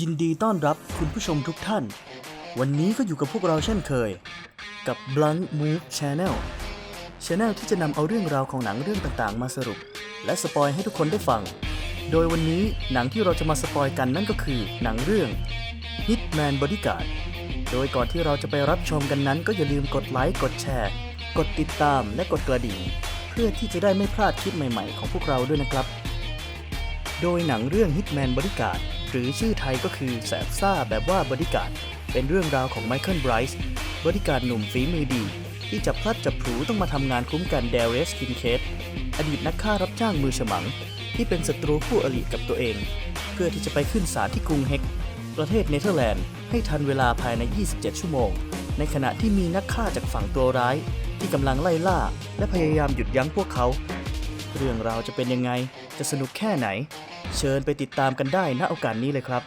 ยินดีต้อนรับคุณผู้ชมทุกท่าน วันนี้ก็อยู่กับพวกเราเช่นเคย กับ Blunt Move Channel Channel ที่จะนำเอาเรื่องราวของหนังเรื่องต่างๆ มาสรุป และสปอยให้ทุกคนได้ฟัง โดยวันนี้หนังที่เราจะมาสปอยกันนั่นก็คือหนังเรื่อง Hitman Bodyguard โดยก่อนที่เราจะไปรับชมกันนั้น ก็อย่าลืมกดไลค์กดแชร์ กดติดตามและกดกระดิ่ง เพื่อที่จะได้ไม่พลาดคลิปใหม่ๆ ของพวกเราด้วยนะครับ โดยหนังเรื่อง Hitman Bodyguard หรือชื่อไทยก็คือแสบซ่าแบบว่าบริการเป็นเรื่องราวของไมเคิลไบรส์บริการหนุ่มฝีมือดี ที่จับพลัดจับผูต้องมาทำงานคุ้มกันเดเรสคินเคสอดีตนักฆ่ารับจ้างมือฉมัง ที่เป็นศัตรูคู่อริกับตัวเอง เพื่อที่จะไปขึ้นศาลที่กรุงเฮกประเทศเนเธอร์แลนด์ให้ทันเวลาภายใน 27 ชั่วโมง ในขณะที่มีนักฆ่าจากฝั่งตัวร้าย ที่กำลังไล่ล่า และพยายามหยุดยั้งพวกเขา เรื่องราวจะเป็นยังไง จะสนุกแค่ไหน เชิญไปติดตามกันได้ณโอกาสนี้เลยครับ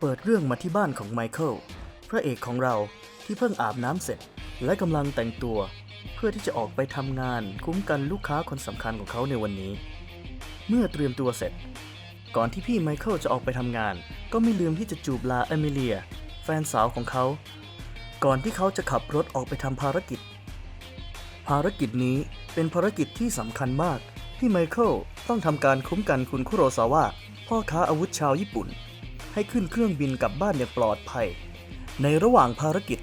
เปิดเรื่องมาที่บ้านของไมเคิลพระเอกของเราที่เพิ่งอาบน้ำเสร็จ และกำลังแต่งตัว เพื่อที่จะออกไปทำงานคุ้มกันลูกค้าคนสำคัญของเขาในวันนี้ เมื่อเตรียมตัวเสร็จ ก่อนที่พี่ไมเคิลจะออกไปทำงาน ก็ไม่ลืมที่จะจูบลาเอมิเลีย แฟนสาวของเขา ก่อนที่เขาจะขับรถออกไปทำภารกิจ ภารกิจนี้เป็นภารกิจที่สำคัญมาก ที่ไมเคิลต้องทำการคุ้มกันคุณคุโรซาวะพ่อค้าอาวุธชาวญี่ปุ่น ให้ขึ้นเครื่องบินกลับบ้านอย่างปลอดภัย ในระหว่างภารกิจ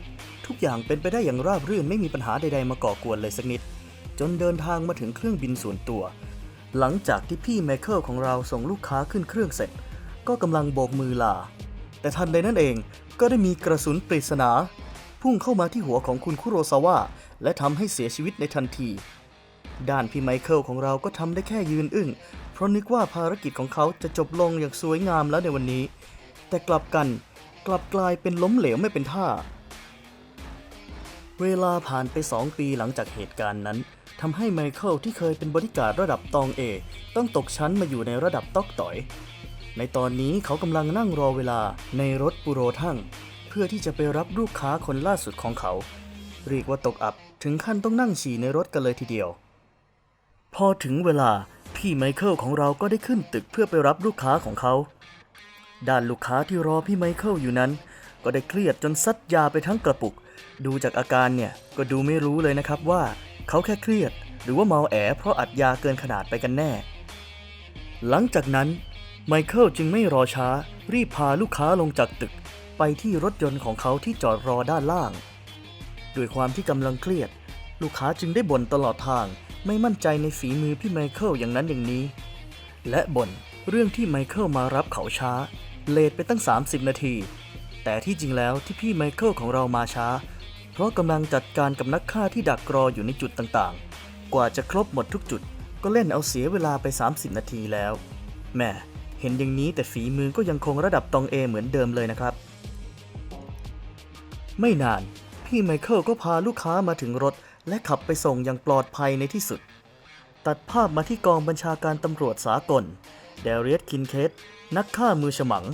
ทุกอย่างเป็นไปได้อย่างราบรื่นไม่มีปัญหาใดๆมาก่อกวนเลยสักนิด จนเดินทางมาถึงเครื่องบินส่วนตัว หลังจากที่พี่ไมเคิลของเราส่งลูกค้าขึ้นเครื่องเสร็จ ก็กำลังโบกมือลา แต่ทันใดนั้นเองก็ได้มีกระสุนปริศนา พุ่งเข้ามาที่หัวของคุณคุโรซาวะและทำให้เสียชีวิตในทันที ด้านพี่ไมเคิลของเราก็ทำได้แค่ยืนอึ้ง เพราะนึกว่าภารกิจของเขาจะจบลงอย่างสวยงามแล้วในวันนี้ แต่กลับกันกลับกลายเป็นล้มเหลวไม่เป็นท่า เวลาผ่านไป 2 ปีหลังจากเหตุการณ์นั้นทำให้ไมเคิลที่เคยเป็นบริการระดับตองเอต้องตกชั้นมาอยู่ในระดับต๊อกต่อย ในตอนนี้เขากำลังนั่งรอเวลาในรถปุโรทั่งเพื่อที่จะไปรับลูกค้าคนล่าสุดของเขา เรียกว่าตกอับถึงขั้นต้องนั่งฉี่ในรถกันเลยทีเดียว พอถึงเวลาพี่ไมเคิลของเราก็ได้ขึ้นตึกเพื่อไปรับลูกค้าของเขา ด้านลูกค้าที่รอพี่ไมเคิลอยู่นั้น ก็ได้เครียดจนซัดยาไปทั้งกระปุก ดูจากอาการเนี่ยก็ดูไม่รู้เลยนะครับว่า เขาแค่เครียด หรือว่าเมาแอเพราะอัดยาเกินขนาดไปกันแน่ หลังจากนั้นไมเคิลจึงไม่รอช้า รีบพาลูกค้าลงจากตึก ไปที่รถยนต์ของเขาที่จอดรอด้านล่าง ด้วยความที่กำลังเครียด ลูกค้าจึงได้บ่นตลอดทาง ไม่มั่นใจในฝีมือพี่ไมเคิลอย่างนั้นอย่างนี้ และบ่นเรื่องที่ไมเคิลมารับเขาช้า เลทไปตั้ง 30 นาที แต่ที่จริงแล้วที่พี่ไมเคิลของเรามาช้า เพราะกำลังจัดการกับนักฆ่าที่ดักรออยู่ในจุดต่างๆ กว่าจะครบหมดทุกจุด ก็เล่นเอาเสียเวลาไป 30 นาทีแล้วแม่เห็นอย่างนี้แต่ฝีมือก็ยังคงระดับตองเอเหมือนเดิมเลยนะครับ ไม่นาน พี่ไมเคิลก็พาลูกค้ามาถึงรถ และขับไปส่งอย่างปลอดภัยในที่สุด ตัดภาพมาที่กองบัญชาการตำรวจสากล เดเรียสคินเคสนักฆ่ามือฉมัง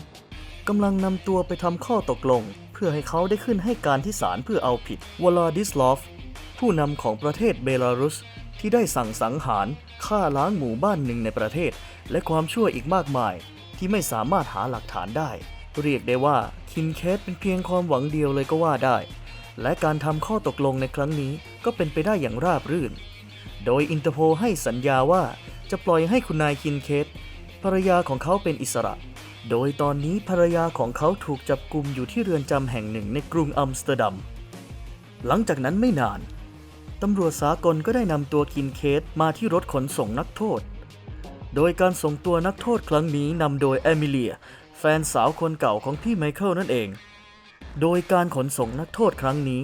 กำลังนำตัวไปทำข้อตกลง เพื่อให้เขาได้ขึ้นให้การที่ศาลเพื่อเอาผิดวลาดิสลอฟ ผู้นำของประเทศเบลารุส ที่ได้สั่งสังหารฆ่าล้างหมู่บ้านหนึ่งในประเทศ และความชั่วอีกมากมาย ที่ไม่สามารถหาหลักฐานได้ เรียกได้ว่าคินเคสเป็นเพียงความหวังเดียวเลยก็ว่าได้ และการทำข้อตกลงในครั้งนี้ก็เป็นไปได้อย่างราบรื่น โดยอินเตอร์โพลให้สัญญาว่าจะปล่อยให้คุณนายคินเคสภรรยาของเขาเป็นอิสระ โดยตอนนี้ภรรยาของเขาถูกจับกุมอยู่ที่เรือนจำแห่งหนึ่งในกรุงอัมสเตอร์ดัม หลังจากนั้นไม่นาน ตำรวจสากลก็ได้นำตัวคินเคสมาที่รถขนส่งนักโทษ โดยการส่งตัวนักโทษครั้งนี้นำโดยเอมิเลีย แฟนสาวคนเก่าของพี่ไมเคิลนั่นเอง โดยการขนส่งนักโทษครั้งนี้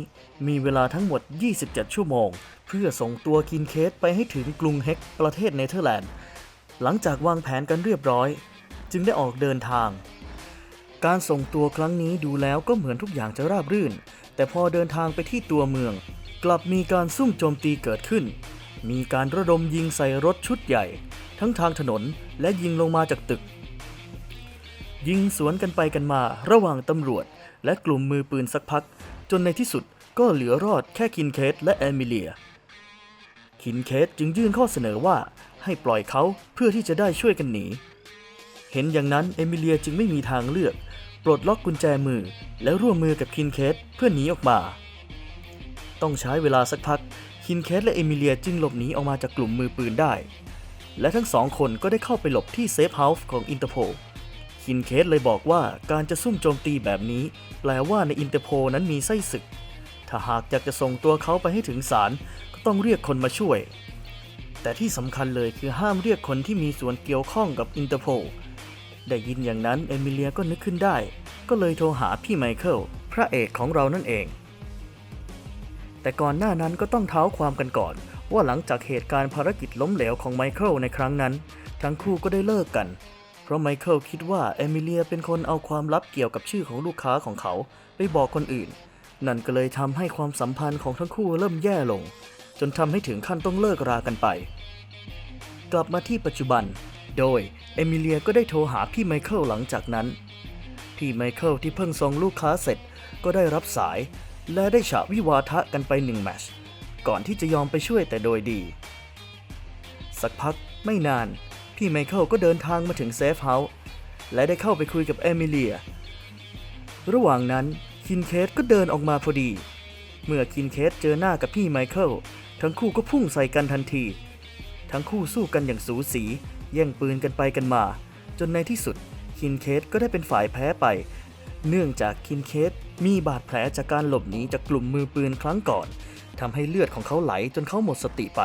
มีเวลาทั้งหมด 27 ชั่วโมง เพื่อส่งตัวคินเคสไปให้ถึงกรุงเฮกประเทศเนเธอร์แลนด์ หลังจากวางแผนกันเรียบร้อย จึงได้ออกเดินทาง การส่งตัวครั้งนี้ดูแล้วก็เหมือนทุกอย่างจะราบรื่น แต่พอเดินทางไปที่ตัวเมือง กลับมีการซุ่มโจมตีเกิดขึ้น มีการระดมยิงใส่รถชุดใหญ่ ทั้งทางถนนและยิงลงมาจากตึก ยิงสวนกันไปกันมาระหว่างตำรวจ และกลุ่มมือปืนสักพัก จนในที่สุดก็เหลือรอดแค่คินเคสและเอมิเลีย คินเคสจึงยื่นข้อเสนอว่าให้ปล่อยเขาเพื่อที่จะได้ช่วยกันหนี เห็นอย่างนั้นเอมิเลียจึงไม่มีทางเลือก ปลดล็อกกุญแจมือ แล้วร่วมมือกับคินเคสเพื่อหนีออกมา ต้องใช้เวลาสักพัก คินเคสและเอมิเลียจึงหลบหนีออกมาจากกลุ่มมือปืนได้ และทั้งสองคนก็ได้เข้าไปหลบที่เซฟเฮาส์ของอินเตอร์โพล คินเคสเลยบอกว่าการจะซุ่มโจมตีแบบนี้ แปลว่าในอินเตอร์โพนั้นมีไส้ศึก ถ้าหากอยากจะส่งตัวเขาไปให้ถึงศาลก็ต้องเรียกคนมาช่วย แต่ที่สำคัญเลยคือห้ามเรียกคนที่มีส่วนเกี่ยวข้องกับอินเตอร์โพได้ยินอย่างนั้นเอมิเลียก็นึกขึ้นได้ ก็เลยโทรหาพี่ไมเคิลพระเอกของเรานั่นเอง แต่ก่อนหน้านั้นก็ต้องเท้าความกันก่อน ว่าหลังจากเหตุการณ์ภารกิจล้มเหลวของไมเคิลในครั้งนั้น ทั้งคู่ก็ได้เลิกกัน ราะไมเคิลคิดว่าเอมิเลียเป็นคนเอาความลับเกี่ยวกับชื่อของลูกค้าของเขาไปบอกคนอื่น นั่นก็เลยทำให้ความสัมพันธ์ของทั้งคู่เริ่มแย่ลง จนทำให้ถึงขั้นต้องเลิกรากันไป กลับมาที่ปัจจุบัน โดยเอมิเลียก็ได้โทรหาพี่ไมเคิลหลังจากนั้น พี่ไมเคิลที่เพิ่งส่งลูกค้าเสร็จก็ได้รับสาย และได้ฉะวิวาทะกันไปหนึ่งแมชก่อนที่จะยอมไปช่วยแต่โดยดี สักพักไม่นาน พี่ไมเคิลก็เดินทางมาถึงเซฟเฮาส์และได้เข้าไปคุยกับเอมิเลีย ระหว่างนั้นคินเคสก็เดินออกมาพอดี เมื่อคินเคสเจอหน้ากับพี่ไมเคิลทั้งคู่ก็พุ่งใส่กันทันที ทั้งคู่สู้กันอย่างสูสี แย่งปืนกันไปกันมา จนในที่สุดคินเคสก็ได้เป็นฝ่ายแพ้ไป เนื่องจากคินเคสมีบาดแผลจากการหลบหนีจากกลุ่มมือปืนครั้งก่อนทำให้เลือดของเขาไหลจนเขาหมดสติไป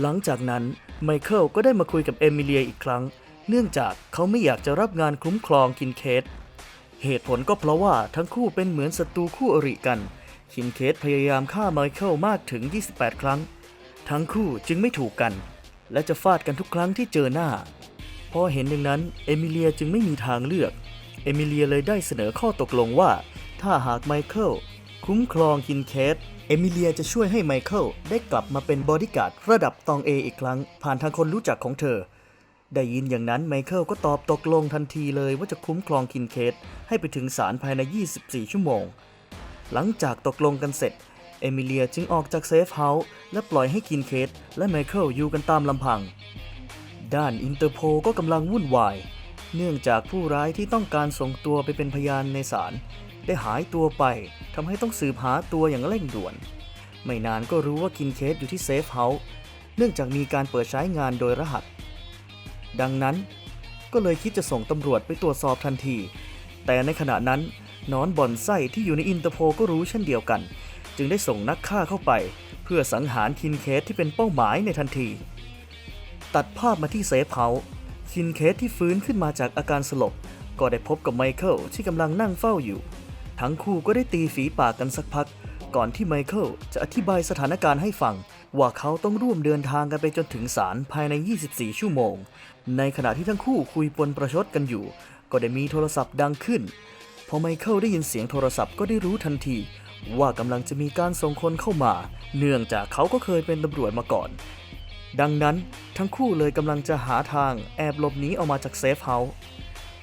หลังจากนั้นไมเคิลก็ได้มาคุยกับเอมิเลียอีกครั้ง เนื่องจากเขาไม่อยากจะรับงานคุ้มครองคินเคสเหตุผลก็เพราะว่าทั้งคู่เป็นเหมือนศัตรูคู่อริกัน คินเคสพยายามฆ่าไมเคิลมากถึง 28 ครั้ง ทั้งคู่จึงไม่ถูกกัน และจะฟาดกันทุกครั้งที่เจอหน้า พอเห็นอย่างนั้นเอมิเลียจึงไม่มีทางเลือก เอมิเลียเลยได้เสนอข้อตกลงว่า ถ้าหากไมเคิลคุ้มครองคินเคส เอมิเลียจะช่วยให้ไมเคิลได้กลับมาเป็นบอดี้การ์ดระดับตองเออีกครั้ง ผ่านทางคนรู้จักของเธอ ได้ยินอย่างนั้นไมเคิลก็ตอบตกลงทันทีเลยว่าจะคุ้มครองคินเคสให้ไปถึงศาลภายใน 24 ชั่วโมง หลังจากตกลงกันเสร็จ เอมิเลียจึงออกจากเซฟเฮาส์และปล่อยให้คินเคสและไมเคิลอยู่กันตามลำพัง ด้านอินเตอร์โพก็กำลังวุ่นวาย เนื่องจากผู้ร้ายที่ต้องการส่งตัวไปเป็นพยานในศาล ได้หายตัวไปทำให้ต้องสืบหาตัวอย่างเร่งด่วน ไม่นานก็รู้ว่าคินเคสอยู่ที่เซฟเฮาส์เนื่องจากมีการเปิดใช้งานโดยรหัส ดังนั้นก็เลยคิดจะส่งตำรวจไปตรวจสอบทันที แต่ในขณะนั้นนอนบ่อนไส้ที่อยู่ในอินเตอร์โพก็รู้เช่นเดียวกัน จึงได้ส่งนักฆ่าเข้าไป เพื่อสังหารคินเคสที่เป็นเป้าหมายในทันที ตัดภาพมาที่เซฟเฮาส์คินเคสที่ฟื้นขึ้นมาจากอาการสลบ ก็ได้พบกับไมเคิลที่กำลังนั่งเฝ้าอยู่ ทั้งคู่ก็ได้ตีฝีปากกันสักพัก ก่อนที่ไมเคิลจะอธิบายสถานการณ์ให้ฟัง ว่าเขาต้องร่วมเดินทางกันไปจนถึงศาลภายใน 24 ชั่วโมง ในขณะที่ทั้งคู่คุยปนประชดกันอยู่ ก็ได้มีโทรศัพท์ดังขึ้น พอไมเคิลได้ยินเสียงโทรศัพท์ก็ได้รู้ทันที ว่ากำลังจะมีการส่งคนเข้ามา เนื่องจากเขาก็เคยเป็นตำรวจมาก่อน ดังนั้นทั้งคู่เลยกำลังจะหาทางแอบหลบหนีออกมาจากเซฟเฮาส์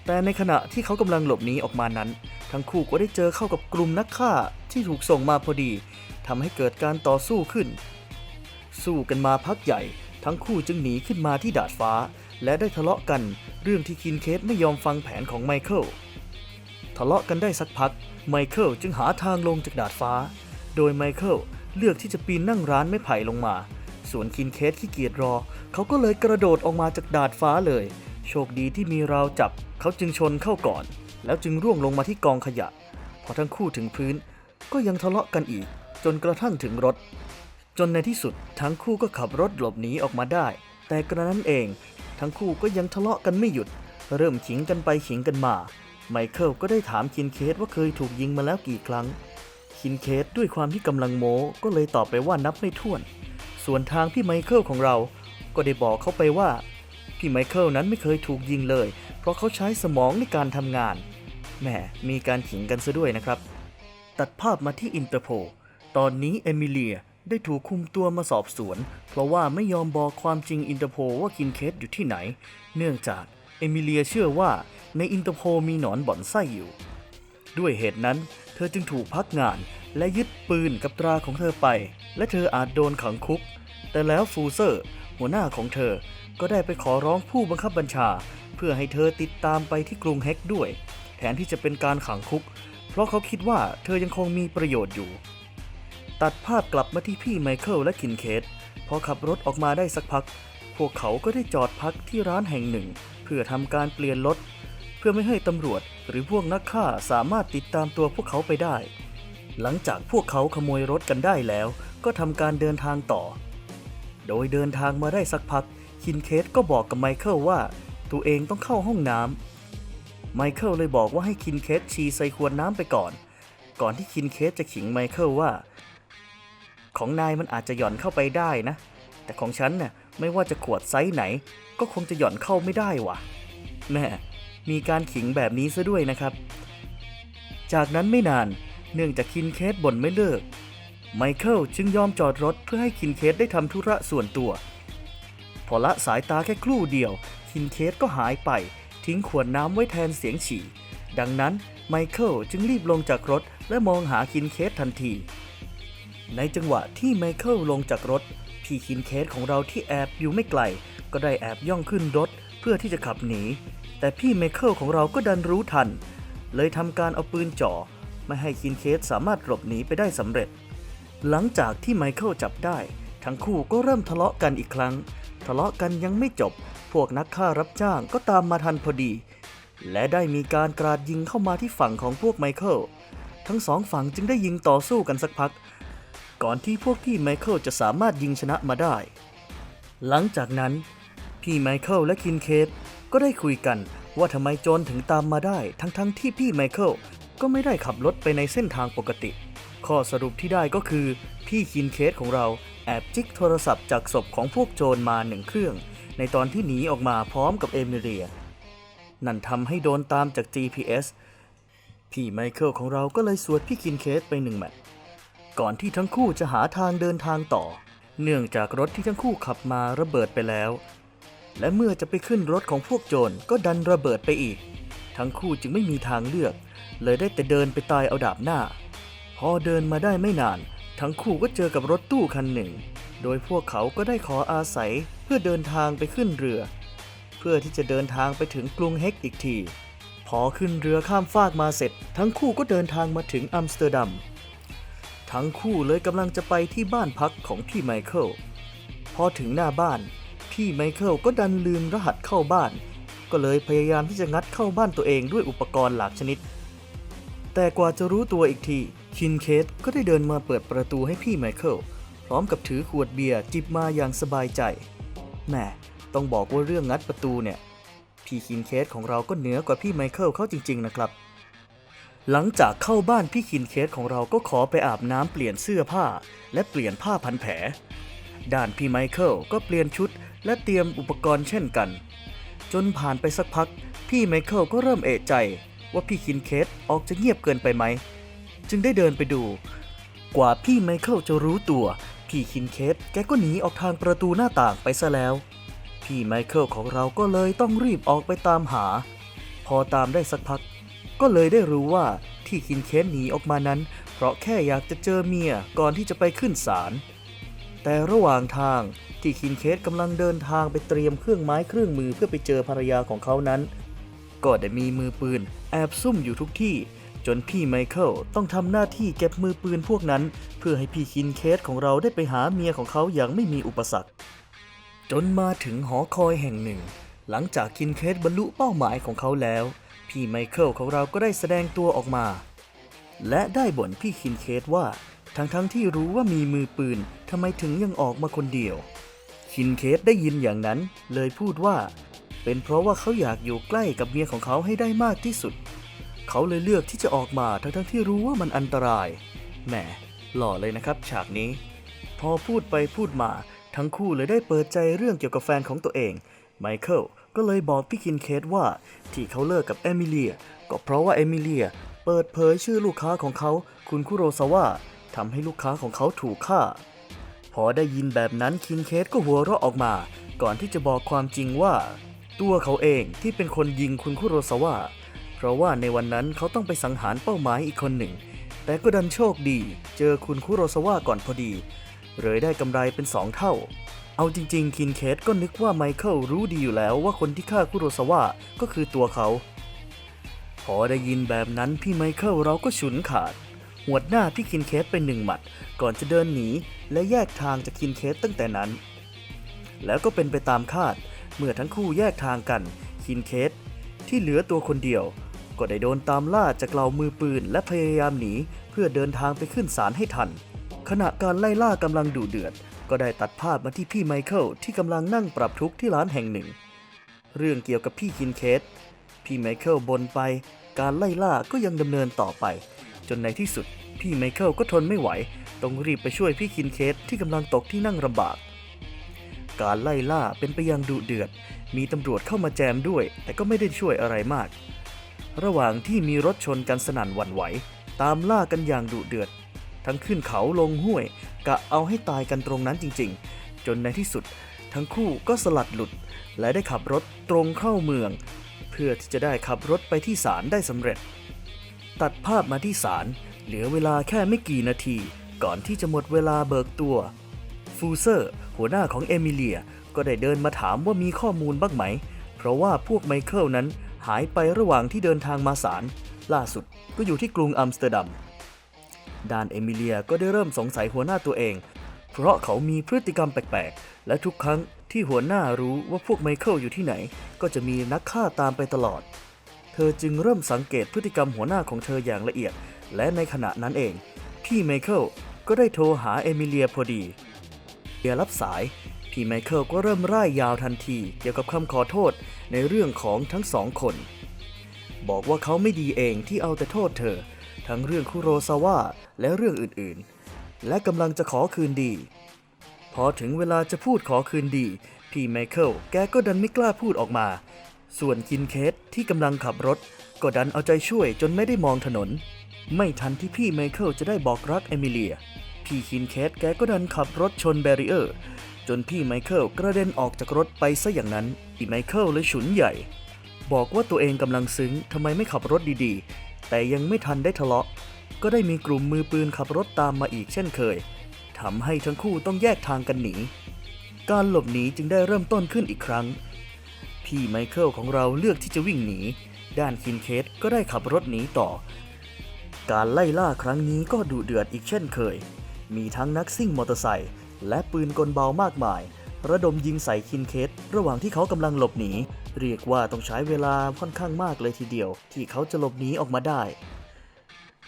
แต่ในขณะที่เขากำลังหลบหนีออกมานั้น ทั้งคู่ก็ได้เจอเข้ากับกลุ่มนักฆ่าที่ถูกส่งมาพอดีทำให้เกิดการต่อสู้ขึ้น สู้กันมาพักใหญ่ ทั้งคู่จึงหนีขึ้นมาที่ดาดฟ้า และได้ทะเลาะกันเรื่องที่คินเคสไม่ยอมฟังแผนของไมเคิลทะเลาะกันได้สักพัก ไมเคิลจึงหาทางลงจากดาดฟ้า โดยไมเคิลเลือกที่จะปีนนั่งร้านไม้ไผ่ลงมา ส่วนคินเคสขี้เกียจรอ เขาก็เลยกระโดดออกมาจากดาดฟ้าเลย โชคดีที่มีราวจับเขาจึงชนเข้าก่อน แล้วจึงร่วงลงมาที่กองขยะ พอทั้งคู่ถึงพื้น ก็ยังทะเลาะกันอีก จนกระทั่งถึงรถ จนในที่สุดทั้งคู่ก็ขับรถหลบหนีออกมาได้ แต่กระนั้นเอง ทั้งคู่ก็ยังทะเลาะกันไม่หยุด เริ่มขิงกันไปขิงกันมา ไมเคิลก็ได้ถามคินเคสว่าเคยถูกยิงมาแล้วกี่ครั้ง คินเคสด้วยความที่กำลังโม้ก็เลยตอบไปว่านับไม่ถ้วน ส่วนทางพี่ไมเคิลของเราก็ได้บอกเขาไปว่า พี่ไมเคิลนั้นไม่เคยถูกยิงเลย เพราะเขาใช้สมองในการทำงาน แหม มีการขิงกันซะด้วยนะครับ ตัดภาพมาที่อินเตอร์โพตอนนี้เอมิเลียได้ถูกคุมตัวมาสอบสวน เพราะว่าไม่ยอมบอกความจริงอินเตอร์โพว่าคินเคสอยู่ที่ไหน เนื่องจากเอมิเลียเชื่อว่าในอินเตอร์โพมีหนอนบ่อนไส้อยู่ ด้วยเหตุนั้นเธอจึงถูกพักงานและยึดปืนกับตราของเธอไป และเธออาจโดนขังคุก แต่แล้วฟูเซอร์ หัวหน้าของเธอ ก็ได้ไปขอร้องผู้บังคับบัญชา เพื่อให้เธอติดตามไปที่กรุงเฮกด้วย แทนที่จะเป็นการขังคุก เพราะเขาคิดว่าเธอยังคงมีประโยชน์อยู่ ตัดภาพกลับมาที่พี่ไมเคิลและคินเคทพอขับรถออกมาได้สักพัก พวกเขาก็ได้จอดพักที่ร้านแห่งหนึ่ง เพื่อทำการเปลี่ยนรถเพื่อไม่ให้ตำรวจหรือพวกนักฆ่าสามารถติดตามตัวพวกเขาไปได้ หลังจากพวกเขาขโมยรถกันได้แล้ว ก็ทำการเดินทางต่อ โดยเดินทางมาได้สักพัก คินเคสก็บอกกับไมเคิลว่าตัวเองต้องเข้าห้องน้ำไมเคิลเลยบอกว่าให้คินเคสชีใส่ขวดน้ำไปก่อน ก่อนที่คินเคสจะขิงไมเคิลว่า ของนายมันอาจจะหย่อนเข้าไปได้นะ แต่ของฉันน่ะไม่ว่าจะขวดไซส์ไหน ก็คงจะหย่อนเข้าไม่ได้วะแม่มีการขิงแบบนี้ซะด้วยนะครับ จากนั้นไม่นานเนื่องจากคินเคสบ่นไม่เลิก ไมเคิลจึงยอมจอดรถเพื่อให้คินเคสได้ทำธุระส่วนตัว พอละสายตาแค่ครู่เดียวคินเคสก็หายไป ทิ้งขวดน้ำไว้แทนเสียงฉี่ ดังนั้นไมเคิลจึงรีบลงจากรถและมองหาคินเคสทันที ในจังหวะที่ไมเคิลลงจากรถ พี่คินเคสของเราที่แอบอยู่ไม่ไกล ก็ได้แอบย่องขึ้นรถเพื่อที่จะขับหนี แต่พี่ไมเคิลของเราก็ดันรู้ทัน เลยทำการเอาปืนจ่อ ไม่ให้คินเคสสามารถหลบหนีไปได้สำเร็จ หลังจากที่ไมเคิลจับได้ ทั้งคู่ก็เริ่มทะเลาะกันอีกครั้ง ทะเลาะกันยังไม่จบ พวกนักฆ่ารับจ้างก็ตามมาทันพอดี และได้มีการกราดยิงเข้ามาที่ฝั่งของพวกไมเคิล ทั้งสองฝั่งจึงได้ยิงต่อสู้กันสักพัก ก่อนที่พวกพี่ไมเคิลจะสามารถยิงชนะมาได้ หลังจากนั้น พี่ไมเคิลและคินเคทก็ได้คุยกันว่าทำไมโจรถึงตามมาได้ ทั้งๆทที่พี่ไมเคิลก็ไม่ได้ขับรถไปในเส้นทางปกติ ข้อสรุปที่ได้ก็คือ พี่คินเคสของเรา แอบจิกโทรศัพท์จากศพของพวกโจรมาหนึ่งเครื่อง ในตอนที่หนีออกมาพร้อมกับเอมิเลีย นั่นทำให้โดนตามจาก GPS พี่ไมเคิลของเราก็เลยสวดพี่คินเคสไปหนึ่งแมตช์ก่อนที่ทั้งคู่จะหาทางเดินทางต่อ เนื่องจากรถที่ทั้งคู่ขับมาระเบิดไปแล้ว และเมื่อจะไปขึ้นรถของพวกโจรก็ดันระเบิดไปอีก ทั้งคู่จึงไม่มีทางเลือก เลยได้แต่เดินไปตายเอาดาบหน้า พอเดินมาได้ไม่นาน ทั้งคู่ก็เจอกับรถตู้คันหนึ่ง โดยพวกเขาก็ได้ขออาศัยเพื่อเดินทางไปขึ้นเรือ เพื่อที่จะเดินทางไปถึงกรุงเฮกอีกที พอขึ้นเรือข้ามฟากมาเสร็จ ทั้งคู่ก็เดินทางมาถึงอัมสเตอร์ดัม ทั้งคู่เลยกำลังจะไปที่บ้านพักของพี่ไมเคิล พอถึงหน้าบ้าน พี่ไมเคิลก็ดันลืมรหัสเข้าบ้าน ก็เลยพยายามที่จะงัดเข้าบ้านตัวเองด้วยอุปกรณ์หลากชนิด แต่กว่าจะรู้ตัวอีกที คินเคสก็ได้เดินมาเปิดประตูให้พี่ไมเคิลพร้อมกับถือขวดเบียร์จิบมาอย่างสบายใจแหม่ต้องบอกว่าเรื่องงัดประตูเนี่ย พี่คินเคสของเราก็เหนือกว่าพี่ไมเคิลเขาจริง ๆ นะครับ หลังจากเข้าบ้านพี่คินเคสของเราก็ขอไปอาบน้ำเปลี่ยนเสื้อผ้า และเปลี่ยนผ้าพันแผล ด้านพี่ไมเคิลก็เปลี่ยนชุด และเตรียมอุปกรณ์เช่นกัน จนผ่านไปสักพัก พี่ไมเคิลก็เริ่มเอะใจ ว่าพี่คินเคสออกจะเงียบเกินไปไหม จึงได้เดินไปดู กว่าพี่ไมเคิลจะรู้ตัว พี่คินเคสแกก็หนีออกทางประตูหน้าต่างไปซะแล้ว พี่ไมเคิลของเราก็เลยต้องรีบออกไปตามหา พอตามได้สักพัก ก็เลยได้รู้ว่าที่คินเคสหนีออกมานั้น เพราะแค่อยากจะเจอเมียก่อนที่จะไปขึ้นศาลแต่ระหว่างทางที่คินเคสกำลังเดินทางไปเตรียมเครื่องไม้เครื่องมือเพื่อไปเจอภรรยาของเขานั้น ก็ได้มีมือปืนแอบซุ่มอยู่ทุกที่ จนพี่ไมเคิลต้องทำหน้าที่เก็บมือปืนพวกนั้น เพื่อให้พี่คินเคสของเราได้ไปหาเมียของเขาอย่างไม่มีอุปสรรค จนมาถึงหอคอยแห่งหนึ่ง หลังจากคินเคสบรรลุเป้าหมายของเขาแล้ว พี่ไมเคิลของเราก็ได้แสดงตัวออกมา และได้บ่นพี่คินเคสว่า ทั้งๆทที่รู้ว่ามีมือปืนทำไมถึงยังออกมาคนเดียว คินเคสได้ยินอย่างนั้น เลยพูดว่า เป็นเพราะว่าเขาอยากอยู่ใกล้กับเมียของเขาให้ได้มากที่สุด เขาเลยเลือกที่จะออกมาทั้งๆที่รู้ว่ามันอันตราย แหม หล่อเลยนะครับ ฉากนี้ พอพูดไปพูดมา ทั้งคู่เลยได้เปิดใจเรื่องเกี่ยวกับแฟนของตัวเอง ไมเคิลก็เลยบอกพี่คินเคสว่า ที่เขาเลิกกับเอมิเลีย ก็เพราะว่าเอมิเลียเปิดเผยชื่อลูกค้าของเขา คุณคุโรซาวะทำให้ลูกค้าของเขาถูกฆ่า พอได้ยินแบบนั้นคินเคสก็หัวเราะออกมา ก่อนที่จะบอกความจริงว่า ตัวเขาเองที่เป็นคนยิงคุณคุโรซาวะ เพราะว่าในวันนั้นเขาต้องไปสังหารเป้าหมายอีกคนหนึ่ง แต่ก็ดันโชคดี เจอคุณคุโรซาวะก่อนพอดีเลยได้กำไรเป็นสองเท่า เอาจริงๆ คินเคสก็นึกว่าไมเคิลรู้ดีอยู่แล้วว่าคนที่ฆ่าคุโรซาวะก็คือตัวเขา พอได้ยินแบบนั้นพี่ไมเคิลเราก็ฉุนขาด หวดหน้าพี่คินเคสเป็นหนึ่งหมัด ก่อนจะเดินหนีและแยกทางจากคินเคสตั้งแต่นั้น แล้วก็เป็นไปตามคาด เมื่อทั้งคู่แยกทางกัน คินเคสที่เหลือตัวคนเดียว ก็ได้โดนตามล่าจากเหล่ามือปืนและพยายามหนีเพื่อเดินทางไปขึ้นศาลให้ทัน ขณะการไล่ล่ากำลังดุเดือด ก็ได้ตัดภาพมาที่พี่ไมเคิลที่กำลังนั่งปรับทุกข์ที่ร้านแห่งหนึ่ง เรื่องเกี่ยวกับพี่คินเคสพี่ไมเคิลบนไป การไล่ล่าก็ยังดำเนินต่อไป จนในที่สุด พี่ไมเคิลก็ทนไม่ไหว ต้องรีบไปช่วยพี่คินเคสที่กำลังตกที่นั่งลำบาก การไล่ล่าเป็นไปอย่างดุเดือด มีตำรวจเข้ามาแจมด้วย แต่ก็ไม่ได้ช่วยอะไรมาก ระหว่างที่มีรถชนกันสนั่นหวั่นไหว ตามล่ากันอย่างดุเดือด ทั้งขึ้นเขาลงห้วย กะเอาให้ตายกันตรงนั้นจริง ๆ จนในที่สุด ทั้งคู่ก็สลัดหลุด และได้ขับรถตรงเข้าเมือง เพื่อที่จะได้ขับรถไปที่ศาลได้สำเร็จ ตัดภาพมาที่ศาลเหลือเวลาแค่ไม่กี่นาที ก่อนที่จะหมดเวลาเบิกตัว ฟูเซอร์ หัวหน้าของเอมิเลียก็ได้เดินมาถามว่ามีข้อมูลบ้างไหม เพราะว่าพวกไมเคิลนั้น หายไประหว่างที่เดินทางมาศาลล่าสุดก็อยู่ที่กรุงอัมสเตอร์ดัมด้านเอมิเลียก็ได้เริ่มสงสัยหัวหน้าตัวเอง เพราะเขามีพฤติกรรมแปลกๆ และทุกครั้งที่หัวหน้ารู้ว่าพวกไมเคิลอยู่ที่ไหน ก็จะมีนักฆ่าตามไปตลอด เธอจึงเริ่มสังเกตพฤติกรรมหัวหน้าของเธออย่างละเอียด และในขณะนั้นเอง พี่ไมเคิลก็ได้โทรหาเอมิเลียพอดีเดียรับสาย พี่ไมเคิลก็เริ่มร่ายยาวทันทีเกี่ยวกับคำขอโทษในเรื่องของทั้งสองคน บอกว่าเขาไม่ดีเองที่เอาแต่โทษเธอ ทั้งเรื่องคุโรซาวะและเรื่องอื่นๆ และกำลังจะขอคืนดี พอถึงเวลาจะพูดขอคืนดี พี่ไมเคิลแกก็ดันไม่กล้าพูดออกมา ส่วนคินเคสที่กำลังขับรถ ก็ดันเอาใจช่วยจนไม่ได้มองถนน ไม่ทันที่พี่ไมเคิลจะได้บอกรักเอมิเลียพี่คินเคสแกก็ดันขับรถชนแบรีเออร์ จนพี่ไมเคิลกระเด็นออกจากรถไปซะอย่างนั้นพี่ไมเคิลเลยฉุนใหญ่ บอกว่าตัวเองกำลังซึ้งทำไมไม่ขับรถดีๆ แต่ยังไม่ทันได้ทะเลาะ ก็ได้มีกลุ่มมือปืนขับรถตามมาอีกเช่นเคยทำให้ทั้งคู่ต้องแยกทางกันหนี การหลบหนีจึงได้เริ่มต้นขึ้นอีกครั้ง พี่ไมเคิลของเราเลือกที่จะวิ่งหนี ด้านคินเคสก็ได้ขับรถหนีต่อ การไล่ล่าครั้งนี้ก็ดุเดือดอีกเช่นเคย มีทั้งนักซิ่งมอเตอร์ไซค์ และปืนกลเบามากมาย ระดมยิงใส่คินเคสระหว่างที่เขากำลังหลบหนี เรียกว่าต้องใช้เวลาค่อนข้างมากเลยทีเดียว ที่เขาจะหลบหนีออกมาได้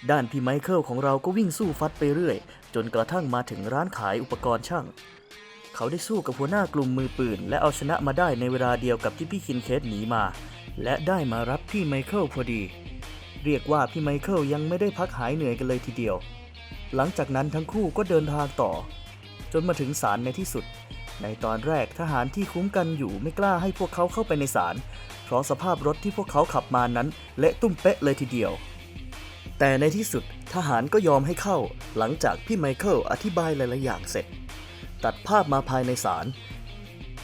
ด้านพี่ไมเคิลของเราก็วิ่งสู้ฟัดไปเรื่อย จนกระทั่งมาถึงร้านขายอุปกรณ์ช่าง เขาได้สู้กับหัวหน้ากลุ่มมือปืน และเอาชนะมาได้ในเวลาเดียวกับที่พี่คินเคสหนีมา และได้มารับพี่ไมเคิลพอดี เรียกว่าพี่ไมเคิลยังไม่ได้พักหายเหนื่อยกันเลยทีเดียวหลังจากนั้นทั้งคู่ก็เดินทางต่อ จนมาถึงศาลในที่สุด ในตอนแรกทหารที่คุ้มกันอยู่ไม่กล้าให้พวกเขาเข้าไปในศาลเพราะสภาพรถที่พวกเขาขับมานั้น เละตุ้มเป๊ะเลยทีเดียว แต่ในที่สุดทหารก็ยอมให้เข้า หลังจากพี่ไมเคิลอธิบายหลายๆอย่างเสร็จ ตัดภาพมาภายในศาล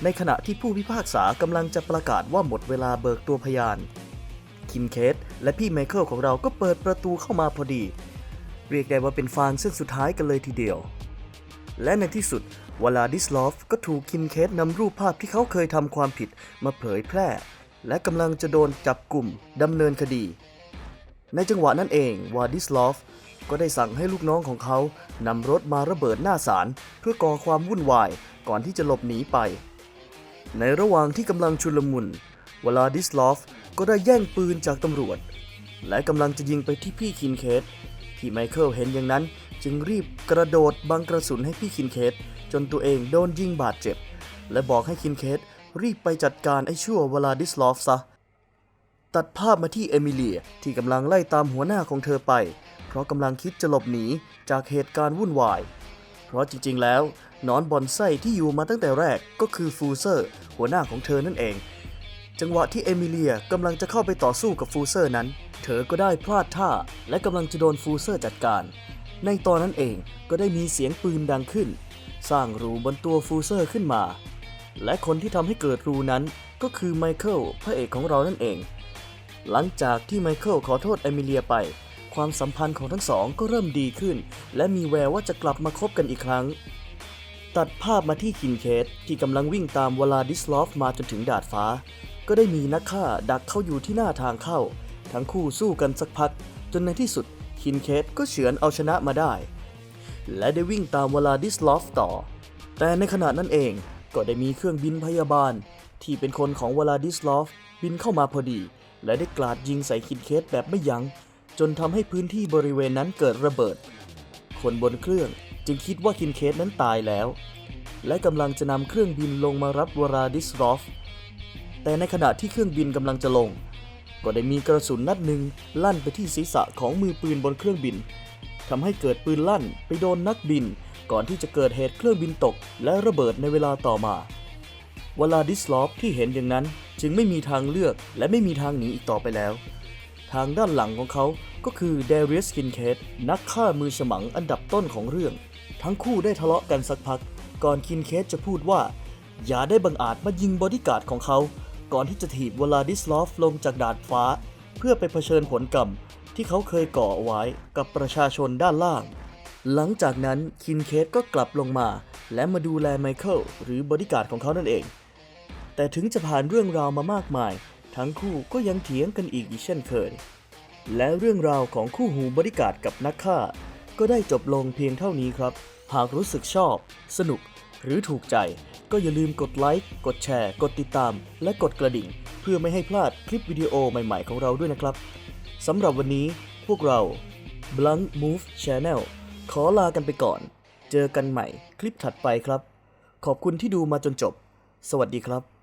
ในขณะที่ผู้พิพากษากำลังจะประกาศว่าหมดเวลาเบิกตัวพยาน คิมเคสและพี่ไมเคิลของเราก็เปิดประตูเข้ามาพอดี เรียกได้ว่าเป็นฟางเส้นสุดท้ายกันเลยทีเดียว และในที่สุดวลาดิสลอฟก็ถูกคิมเคสนำรูปภาพที่เขาเคยทำความผิดมาเผยแพร่ และกำลังจะโดนจับกลุ่มดำเนินคดี ในจังหวะนั้นเองวาดิสลอฟก็ได้สั่งให้ลูกน้องของเขานำรถมาระเบิดหน้าศาลเพื่อก่อความวุ่นวายก่อนที่จะหลบหนีไป ในระหว่างที่กำลังชุลมุนวลาดิสลอฟก็ได้แย่งปืนจากตำรวจ และกำลังจะยิงไปที่พี่คินเคสพี่ไมเคิลเห็นอย่างนั้น จึงรีบกระโดดบังกระสุนให้พี่คินเคสจนตัวเองโดนยิงบาดเจ็บ และบอกให้คินเคสรีบไปจัดการไอ้ชั่ววลาดิสลอฟซะ ตัดภาพมาที่เอมิเลียที่กำลังไล่ตามหัวหน้าของเธอไป เพราะกำลังคิดจะหลบหนีจากเหตุการณ์วุ่นวาย เพราะจริงๆแล้วนอนบอนไส้ที่อยู่มาตั้งแต่แรกก็คือฟูเซอร์ หัวหน้าของเธอนั่นเอง จังหวะที่เอมิเลียกำลังจะเข้าไปต่อสู้กับฟูเซอร์นั้น เธอก็ได้พลาดท่าและกำลังจะโดนฟูเซอร์จัดการ ในตอนนั้นเองก็ได้มีเสียงปืนดังขึ้น สร้างรูบนตัวฟูเซอร์ขึ้นมา และคนที่ทำให้เกิดรูนั้นก็คือไมเคิลพระเอกของเรานั่นเอง หลังจากที่ไมเคิลขอโทษเอมิเลียไป ความสัมพันธ์ของทั้งสองก็เริ่มดีขึ้น และมีแววว่าจะกลับมาคบกันอีกครั้ง ตัดภาพมาที่คินเคสที่กำลังวิ่งตามวลาดิสลอฟมาจนถึงดาดฟ้า ก็ได้มีนักฆ่าดักเข้าอยู่ที่หน้าทางเข้า ทั้งคู่สู้กันสักพัก จนในที่สุด คินเคสก็เฉือนเอาชนะมาได้ และได้วิ่งตามวลาดิสลอฟต่อ แต่ในขณะนั้นเองก็ได้มีเครื่องบินพยาบาล ที่เป็นคนของวลาดิสลอฟบินเข้ามาพอดี และได้กราดยิงใส่คินเคสแบบไม่ยัง้ง จนทำให้พื้นที่บริเวณนั้นเกิดระเบิด คนบนเครื่องจึงคิดว่าคินเคสนั้นตายแล้ว และกำลังจะนำเครื่องบินลงมารับวราดิสรอฟแต่ในขณะที่เครื่องบินกำลังจะลง ก็ได้มีกระสุนนัดหนึ่งลั่นไปที่ศีรษะของมือปืนบนเครื่องบินทำให้เกิดปืนลั่นไปโดนนักบิน ก่อนที่จะเกิดเหตุเครื่องบินตก และระเบิดในเวลาต่อมาวลาดิสลอฟที่เห็นอย่างนั้นจึงไม่มีทางเลือกและไม่มีทางหนีอีกต่อไปแล้ว ทางด้านหลังของเขาก็คือเดเรียสคินเคสนักฆ่ามือฉมังอันดับต้นของเรื่อง ทั้งคู่ได้ทะเลาะกันสักพัก ก่อนคินเคสจะพูดว่า อย่าได้บังอาจมายิงบอดี้การ์ดของเขา ก่อนที่จะถีบวลาดิสลอฟลงจากดาดฟ้า เพื่อไปเผชิญผลกรรมที่เขาเคยก่อไว้กับประชาชนด้านล่าง หลังจากนั้นคินเคสก็กลับลงมา และมาดูแลไมเคิลหรือบอดี้การของเขานั่นเอง แต่ถึงจะผ่านเรื่องราวมามากมาย ทั้งคู่ก็ยังเถียงกันอีกอีกเช่นเคย และเรื่องราวของคู่หูบริการกับนักฆ่า ก็ได้จบลงเพียงเท่านี้ครับ หากรู้สึกชอบ สนุก หรือถูกใจ ก็อย่าลืมกดไลค์ กดแชร์ กดติดตาม และกดกระดิ่ง เพื่อไม่ให้พลาดคลิปวิดีโอใหม่ๆของเราด้วยนะครับสำหรับวันนี้พวกเรา Blank Move Channel ขอลากันไปก่อน เจอกันใหม่คลิปถัดไปครับ ขอบคุณที่ดูมาจนจบ สวัสดีครับ